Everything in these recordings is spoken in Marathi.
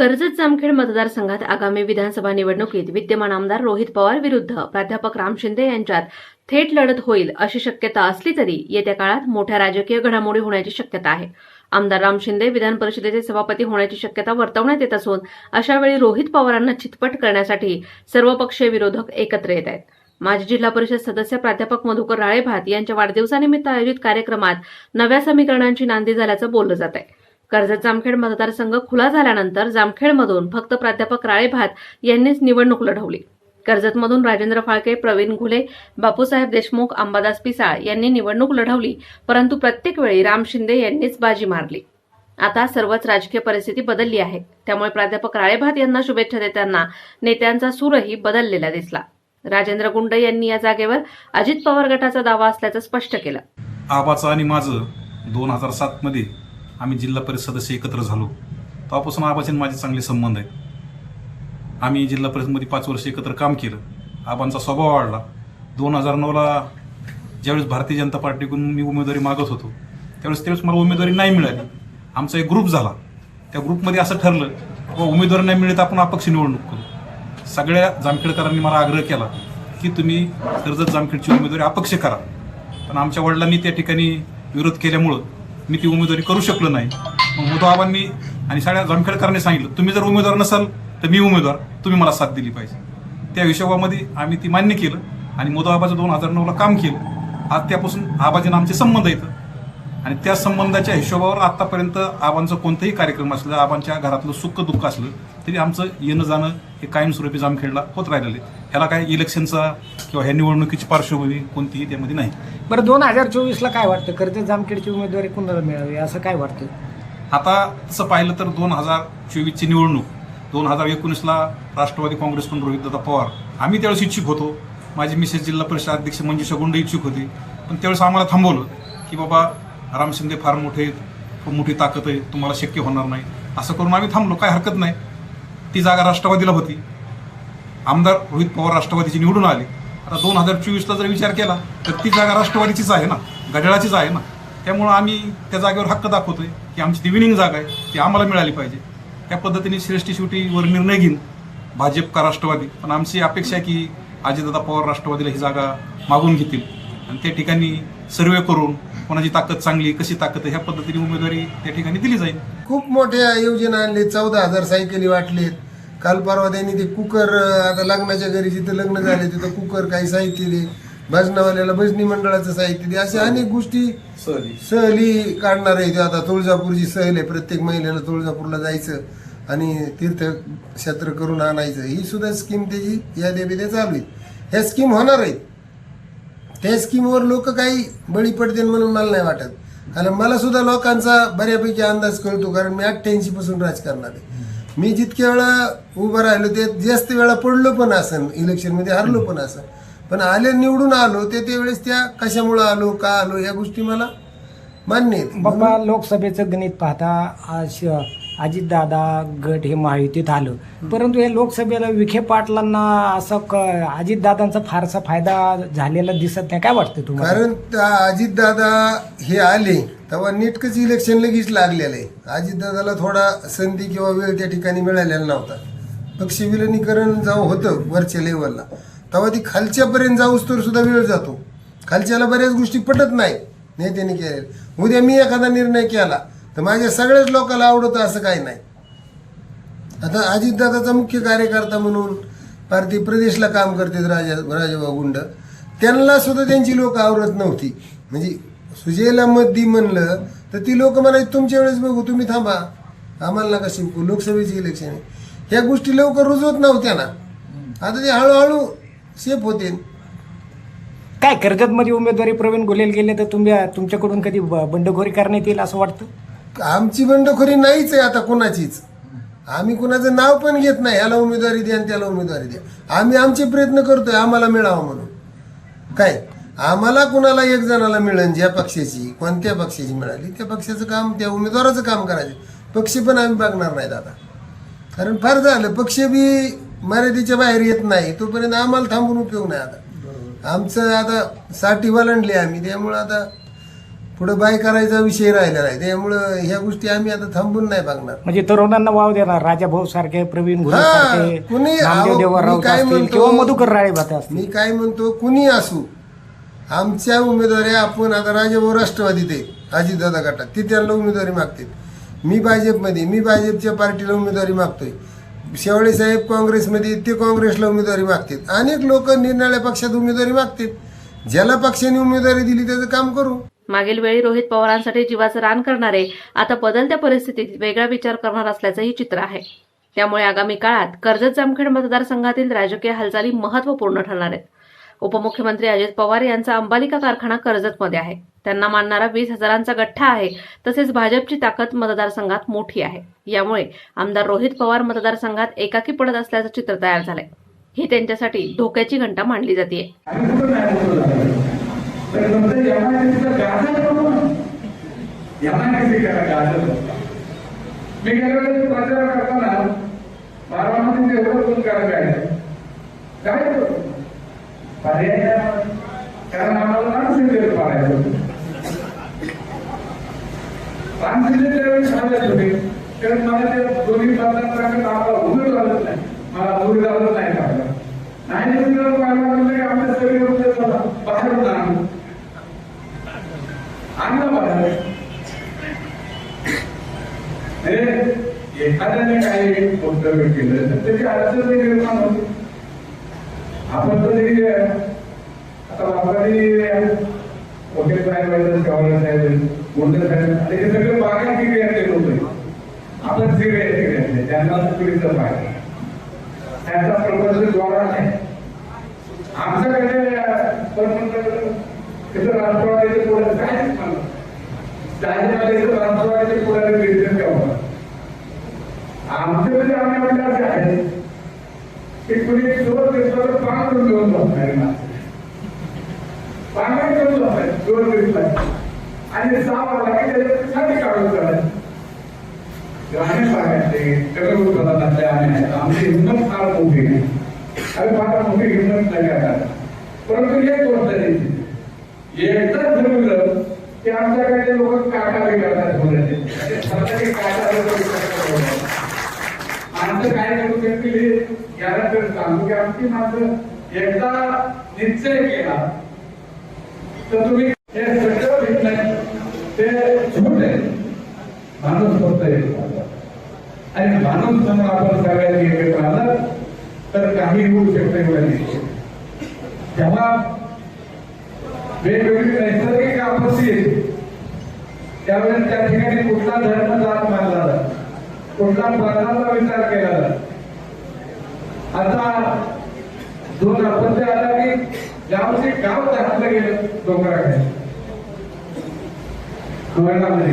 कर्जत जामखेड मतदारसंघात आगामी विधानसभा निवडणुकीत विद्यमान आमदार रोहित पवार विरुद्ध प्राध्यापक राम शिंदे यांच्यात थेट लढत होईल अशी शक्यता असली तरी येत्या काळात मोठ्या राजकीय घडामोडी होण्याची शक्यता आहे. आमदार राम शिंदे विधान परिषदेचे सभापती होण्याची शक्यता वर्तवण्यात येत असून अशावेळी रोहित पवारांना चितपट करण्यासाठी सर्वपक्षीय विरोधक एकत्र येत आहेत. माजी जिल्हा परिषद सदस्य प्राध्यापक मधुकर राळेभात यांच्या वाढदिवसानिमित्त आयोजित कार्यक्रमात नव्या समीकरणांची नांदी झाल्याचं बोललं जात आहे. कर्जत जामखेड मतदारसंघ खुला झाल्यानंतर जामखेडमधून फक्त प्राध्यापक राळेभात यांनीच निवडणूक लढवली. कर्जतमधून राजेंद्र फाळके प्रवीण घुले बापूसाहेब देशमुख अंबादास पिसाळ यांनी निवडणूक लढवली परंतु प्रत्येक वेळी राम शिंदे यांनीच बाजी मारली. आता सर्वच राजकीय परिस्थिती बदलली आहे. त्यामुळे प्राध्यापक राळेभात यांना शुभेच्छा देताना नेत्यांचा सूरही बदललेला दिसला. राजेंद्र गुंड यांनी या जागेवर अजित पवार गटाचा दावा असल्याचं स्पष्ट केलं. आबाचं आणि माझं दोन हजार सातमध्ये आम्ही जिल्हा परिषद सदस्य एकत्र झालो. तेव्हापासून आबाचे माझे चांगले संबंध आहेत. आम्ही जिल्हा परिषदमध्ये पाच वर्ष एकत्र काम केलं. आबांचा स्वभाव वाढला. दोन हजार नऊला ज्यावेळेस भारतीय जनता पार्टीकडून मी उमेदवारी मागत होतो त्यावेळेस त्यावेळेस मला उमेदवारी नाही मिळाली. आमचा एक ग्रुप झाला. त्या ग्रुपमध्ये असं ठरलं हो, व उमेदवारी नाही मिळत आपण अपक्ष निवडणूक करू. सगळ्या जामखेडकरांनी मला आग्रह केला की तुम्ही कर्जत जामखेडची उमेदवारी अपक्ष करा. पण आमच्या वडिलांनी त्या ठिकाणी विरोध केल्यामुळं मी ती उमेदवारी करू शकलो नाही. मग मुदाबांनी आणि सगळ्या जामखेडकरांनी सांगितलं तुम्ही जर उमेदवार नसाल तर मी उमेदवार. तुम्ही मला साथ दिली पाहिजे. त्या हिशोबामध्ये आम्ही ती मान्य केलं आणि मोदाबाचं दोन हजार नऊला काम केलं. आज त्यापासून आबाजीनं आमचे संबंध येतं आणि त्या संबंधाच्या हिशोबावर आतापर्यंत आबांचं कोणतंही कार्यक्रम असलं आबांच्या घरातलं सुख दुःख असलं तरी आमचं येणं जाणं हे कायमस्वरूपी जामखेडला होत राहिलेलं आहे. ह्याला काय इलेक्शनचा किंवा ह्या निवडणुकीची पार्श्वभूमी कोणतीही त्यामध्ये नाही. बरं दोन हजार चोवीसला काय वाटतं? कर्जत जामखेडची उमेदवारी कुणाला मिळावी? असं काय वाटतं? आता तसं पाहिलं तर दोन हजार चोवीसची निवडणूक दोन हजार एकोणीसला राष्ट्रवादी काँग्रेसकडून रोहितदादा पवार. आम्ही त्यावेळेस इच्छुक होतो. माझी मिसेस जिल्हा परिषद अध्यक्ष मंजुषा गुंड इच्छुक होती. पण त्यावेळेस आम्हाला थांबवलं की बाबा राम शिंदे फार मोठे आहेत, खूप मोठी ताकद आहे तुम्हाला शक्य होणार नाही. असं करून आम्ही थांबलो. काय हरकत नाही. ती जागा राष्ट्रवादीला होती. आमदार रोहित पवार राष्ट्रवादीची निवडून आले. आता दोन हजार चोवीसला जर विचार केला तर ती जागा राष्ट्रवादीचीच आहे ना? घड्याळाचीच आहे ना? त्यामुळं आम्ही त्या जागेवर हक्क दाखवतोय की आमची ती विनिंग जागा आहे ती आम्हाला मिळाली पाहिजे. त्या पद्धतीने श्रेष्ठी शेवटीवर निर्णय घेईन भाजप का राष्ट्रवादी. पण आमची अपेक्षा आहे की अजितदादा पवार राष्ट्रवादीला ही जागा मागून घेतील. आणि त्या ठिकाणी सर्वे करून कोणाची ताकद चांगली कशी ताकद आहे ह्या पद्धतीने उमेदवारी त्या ठिकाणी दिली जाईल. खूप मोठ्या योजना आणली चौदा हजार सायकली वाटलीत. काल परवा त्यांनी ते कुकर आता लग्नाच्या घरी जिथं लग्न झाले तिथं कुकर काही साहित्य दे. भजनावाल्याला भजनी मंडळाचं साहित्य दे. अशा अनेक गोष्टी सहली. काढणार आहे ते आता. तुळजापूरची सहल आहे. प्रत्येक महिलेला तुळजापूरला जायचं आणि तीर्थक्षेत्र करून आणायचं. ही सुद्धा स्कीम त्याची या देवी चालू आहे. ह्या स्कीम होणार आहेत. त्या स्कीमवर लोक काही बळी पडतील म्हणून मला नाही वाटत. कारण मला सुद्धा लोकांचा बऱ्यापैकी अंदाज कळतो. कारण मी अठ्ठ्याऐंशी पासून राजकारणात आहे. मी जितक्या वेळा उभं राहिलो ते जास्त वेळा पडलो पण असन इलेक्शनमध्ये हरलो पण असन. पण आले निवडून आलो ते त्यावेळेस त्या कशामुळं आलो का आलो या गोष्टी मला मान्य आहेत. बाप्पा लोकसभेचं गणित पाहता अजितदादा गट हे महायुतीत आलं. परंतु हे लोकसभेला विखे पाटलांना असं क अजितदादांचा फारसा फायदा झालेला दिसत नाही. काय वाटतं तुम्हाला? कारण त्या अजितदादा हे आले तेव्हा नीटकच इलेक्शन लगेच लागलेलं आहे. अजितदादाला थोडा संधी किंवा वेळ त्या ठिकाणी मिळालेला नव्हता. पक्ष विलनीकरण जाऊ होतं वरच्या लेवलला तेव्हा ती खालच्यापर्यंत जाऊस तर सुद्धा वेळ जातो. खालच्याला बऱ्याच गोष्टी पटत नाही नेत्याने केलेल्या. उद्या मी एखादा निर्णय केला तर माझ्या सगळ्याच लोकांना आवडतं असं काही नाही. आता अजितदादाचा मुख्य कार्यकर्ता म्हणून भारतीय प्रदेशला काम करतात राजा राजाभाऊ गुंड. त्यांना सुद्धा त्यांची लोक आवडत नव्हती. म्हणजे सुजयला मत दी म्हणलं तर ती लोक म्हणायची तुमच्या वेळेस बघू तुम्ही थांबा. आम्हाला नका शिंपू लोकसभेची इलेक्शन आहे. ह्या गोष्टी लवकर रुजवत नव्हत्या ना. आता ते हळूहळू सेफ होते. काय कर्जतमध्ये उमेदवारी प्रवीण गोलेल गेले तर तुम्ही तुमच्याकडून कधी बंडखोरी करण्यात येईल असं वाटतं? आमची बंडखोरी नाहीच आहे आता कोणाचीच. आम्ही कुणाचं नाव पण घेत नाही. ह्याला उमेदवारी द्या आणि त्याला उमेदवारी द्या. आम्ही आमचे प्रयत्न करतोय आम्हाला मिळावं म्हणून. काय? आम्हाला कुणाला एक जणाला मिळेल ज्या पक्षाची कोणत्या पक्षाची मिळाली त्या पक्षाचं काम त्या उमेदवाराचं काम करायचं. पक्ष पण आम्ही बघणार नाहीत आता. कारण फार झालं पक्ष बी मर्यादेच्या बाहेर येत नाही. तोपर्यंत आम्हाला थांबून उपयोग नाही आता. आमचं आता साठी वलंडले आम्ही त्यामुळं आता पुढे बाय करायचा विषय राहिलेला आहे. त्यामुळं ह्या गोष्टी आम्ही आता थांबून नाही बघणार. म्हणजे तरुणांना वाव देणार राजा भाऊ सारखे प्रवीण हा, सारखे कुणी- नामदेव अहो, देवराव मी काय असतील म्हणतो- किंवा मधुकर राळे भाते असतील. मी काय म्हणतो? कुणी असू आमच्या उमेदवारी आपण आता राजाभाऊ राष्ट्रवादीत आहे अजितदादा गटात. ते त्यांना उमेदवारी मागतात मी भाजपमध्ये मी भाजपच्या पार्टीला उमेदवारी मागतोय. शेवळे साहेब काँग्रेसमध्ये ते काँग्रेसला उमेदवारी मागतात अनेक लोक निरनिळ्या पक्षात उमेदवारी मागतात ज्याला पक्षाने उमेदवारी दिली त्याचं काम करू. मागील वेळी रोहित पवारांसाठी जीवाचं रान करणारे आता बदलत्या परिस्थितीत वेगळा विचार करणार असल्याचंही चित्र आहे. त्यामुळे आगामी काळात कर्जत जामखेड मतदारसंघातील राजकीय हालचाली महत्त्वपूर्ण ठरणार आहेत. उपमुख्यमंत्री अजित पवार यांचा अंबालिका कारखाना कर्जतमध्ये आहे. त्यांना मानणारा वीस हजारांचा गठ्ठा आहे तसेच भाजपची ताकद मतदारसंघात मोठी आहे. यामुळे आमदार रोहित पवार मतदारसंघात एकाकी पडत असल्याचं चित्र तयार झालंय. ही त्यांच्यासाठी धोक्याची घंटा मांडली जाते तर नंतर एमआयडीसीचं गाजर करू ना. एमआयडीसी करा गाजर. मी गेल्या वेळेस प्रचार करताना बारामतीचे एवढं फोन करायला आहे? काय पर्याय कारण आम्हाला रामशिंदेला पाडायचं होतं. रामशिंदे त्यावेळी सांगत होते. कारण मला त्या दोन्ही मतदारसंघात आम्हाला उभे लागत नाही. मला उमेद लागत नाही सांगलं नाही उमेदवार पाहायला म्हणलं की आमच्या सगळे उमेदवार बाहेरून आणू. आणलं बाहेर हे एखाद्याने काही वक्तव्य केलं तर त्याची अडचण निर्माण होते आपण तर हे आता बापाने वकील साहेब आहेत, शवाला साहेब आहेत, गोंडे साहेब आहेत, हे सगळे बागा किती आहेत ते लोक आहेत. आपण सिरे आहेत त्यांना चुकीचं पाहिजे त्यांचा प्रपंच जोरात आहे. आमच्याकडे पण म्हणलं, तिथं राष्ट्रवादीचे पुढे काय म्हणलं जाहीरनाम्याचे राष्ट्रवादीचे पुढे निर्देश द्यावा आमचे म्हणजे आम्ही म्हणजे असे आहे. की कुणी चोर दिसला तर पान करून घेऊन बसणार ना पांगण करून बसणार चोर दिसला आणि सहा वाजला की त्याच्यात छाती काढून काढायचं ग्रामीण भागातले सगळं उत्पादनातले आम्ही आहेत आमची हिंमत फार मोठी आहे. आम्ही फार मोठी हिंमत नाही करणार. परंतु एक गोष्ट आहे एकदा ठरवलं की आमच्याकडे लोक काटा करतात बोलायचे सरकारी काटा लोक करतात आमचं काय करू शकतील म्हणजे आमची माणसं एकदा निश्चय केला तर तुम्ही हे सगळं घेत नाही. ते झूट आहे. माणूस फक्त एक आणि माणूस समोर आपण सगळ्यांनी एकत्र आलं तर काही होऊ शकते एवढं नाही वेगवेगळी नैसर्गिक आपत्ती येते त्यावेळेस त्या ठिकाणी कुठला धर्म जात मानला जात कुठला प्रांताचा विचार केला जात आता दोन अपत्य आला की गावचे गाव घातलं गेलं डोंगराकडे. वर्णामध्ये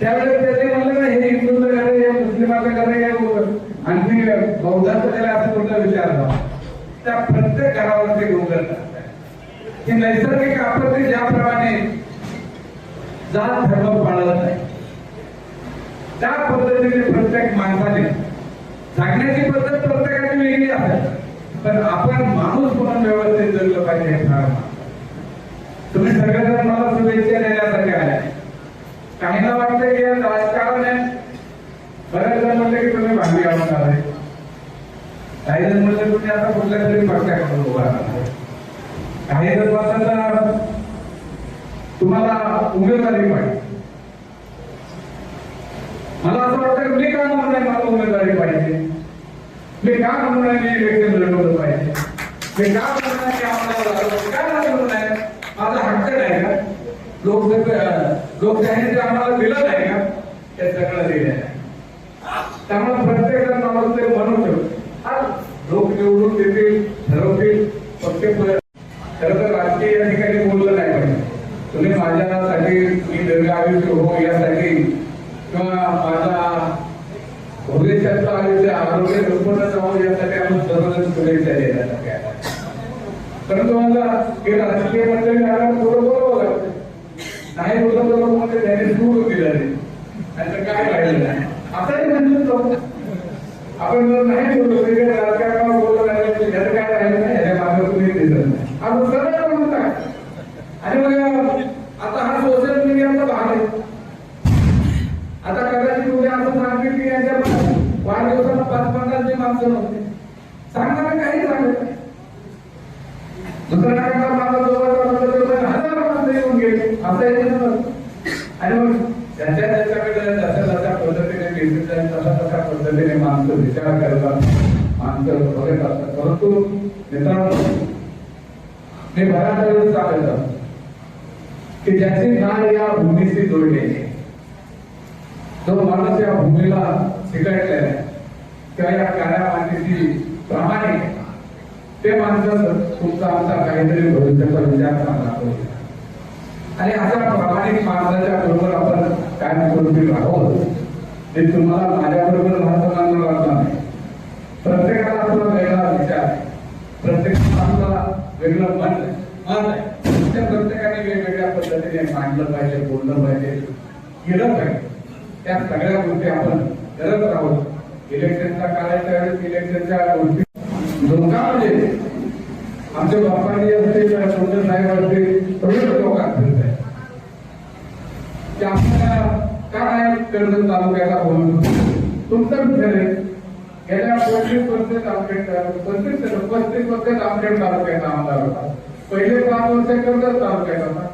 त्यावेळेस त्याने म्हणलं ना हे हिंदूचं घर आहे, हे मुस्लिमाचं घर आहे, हे आणखी बौद्धाचं घर असं कुठला विचार त्या प्रत्येक घरावरती डोंगर टाकताय ही नैसर्गिक आपत्ती ज्याप्रमाणे जात धर्म पाळत नाही. त्या पद्धतीने प्रत्येक माणसाने जगण्याची पद्धत प्रत्येकाची वेगळी आहे. पण आपण माणूस म्हणून व्यवस्थित जगलं पाहिजे तुम्ही सगळेजण मला शुभेच्छा देण्यासाठी आल्या काहींना वाटतं की राजकारण आहे? बरेच जण म्हणले की तुम्ही भांडी आवडणार आहे. काही जण म्हणले तुम्ही आता कुठल्या तरी पक्षाकडून उभा राहणार आहे. काही जण म्हणतात तुम्हाला उमेदवारी पाहिजे. मला मी का म्हणून नाही मला उमेदवारी पाहिजे. मी का म्हणून नाही मी इलेक्शन लढवलं पाहिजे. मी का म्हणून नाही आम्हाला काय का नाही माझा हक्क नाही का? लोक लोकशाहीचे आम्हाला दिलं नाही का हे सगळं दिलं आहे त्यामुळे प्रत्येकाला माणूस ते म्हणू शकतो. लोक निवडून देतील ठरवतील पक्ष काय राहिलेलं नाही. असंही म्हणतो आपण नाही बोललो वेगळ्या बोलत नाही? त्याचं काय राहिलं नाही? मागे तुम्ही दिसत नाही आपण सरळ म्हणता आणि मग आता हा सोशल मीडियाचा भाग आहे. आता कदाचित उद्या असं सांगितलं की यांच्या वाढदिवसाला पाच पन्नास जे माणसं नव्हते. सांगणार काही सांगत दुसऱ्या माझा जवळ हजार माणसं येऊन गेले. असं पद्धतीने माणसं विचार करतात माणसं बघत असतात परंतु मित्रांनो मी बऱ्याच वेळेस सांगत असतो की ज्याचे नाळ या भूमीशी जोडलेले जो माणूस या भूमीला चिकटलेला आहे किंवा या काळ्या मातीशी प्रामाणिक ते माणसं तुमचा आमचा काहीतरी भविष्याचा विचार चांगला करू आणि अशा प्रामाणिक माणसाच्या बरोबर आपण कायमस्वरूपी राहावं मी तुम्हाला माझ्याबरोबर बरोबर राहताना नाही प्रत्येकाला आपला वेगळा विचार आहे. प्रत्येकाला आपला वेगळं मन मन आहे. त्या प्रत्येकाने वेगवेगळ्या पद्धतीने मांडलं पाहिजे बोललं पाहिजे केलं पाहिजे. त्या सगळ्या गोष्टी आपण करत आहोत. इलेक्शनचा काळ आहे त्यावेळेस इलेक्शनच्या गोष्टी. लोकांमध्ये म्हणजे आमच्या बाप्पांनी असतील सोडर साहेब असतील सगळे लोक फिरत त्या की आपल्याला काय कर्जत तालुक्याला बोलून? तुमचं घर आहे. गेल्या पंचवीस वर्ष आमखेड पंचवीस पस्तीस वर्ष आमखेड तालुक्याचा आमदार होता. पहिले पाच वर्ष कर्जत तालुक्यात होता.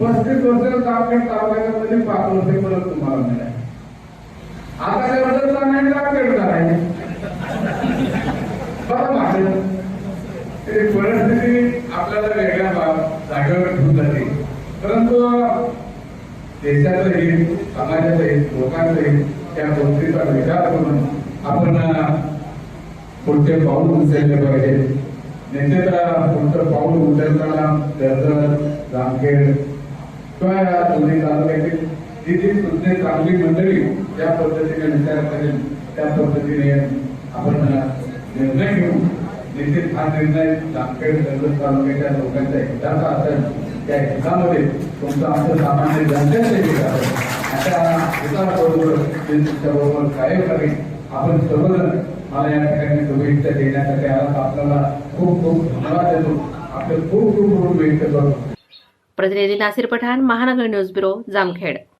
पस्तीस वर्ष आमखेड तालुक्यामध्ये पाच वर्ष परत तुम्हाला मिळाले? आता त्या बद्दल नाही आमखेड करायचे बघा माझं परिस्थिती आपल्याला वेगळ्या जागेवर ठेवून जाते. परंतु देशाचं हित समाजाचं हित लोकांचं हित त्या गोष्टीचा विचार करून आपण पुढचे पाऊल उचलले पाहिजे. नेतेचा पुढचं पाऊल उचलताना कर्जत जामखेड किंवा या दोन्ही तालुक्यातील जी जी सुज्ञ चांगली मंडळी ज्या पद्धतीने विचार करेल त्या पद्धतीने आपण निर्णय घेऊ. निश्चित हा निर्णय जामखेड कर्जत तालुक्याच्या लोकांच्या हिताचा असेल त्या हितामध्ये तुमचं आमचं सामान्य जनतेचं हित आहे. अशा हिताबरोबर ते तुमच्याबरोबर कायम करेल आपण सर्वजण मला या ठिकाणी शुभेच्छा देण्यासाठी आला आपल्याला खूप खूप धन्यवाद देतो. आपलं खूप खूप खूप व्यक्त करतो प्रतिनिधी नासिर पठाण महानगर न्यूज ब्युरो जामखेड.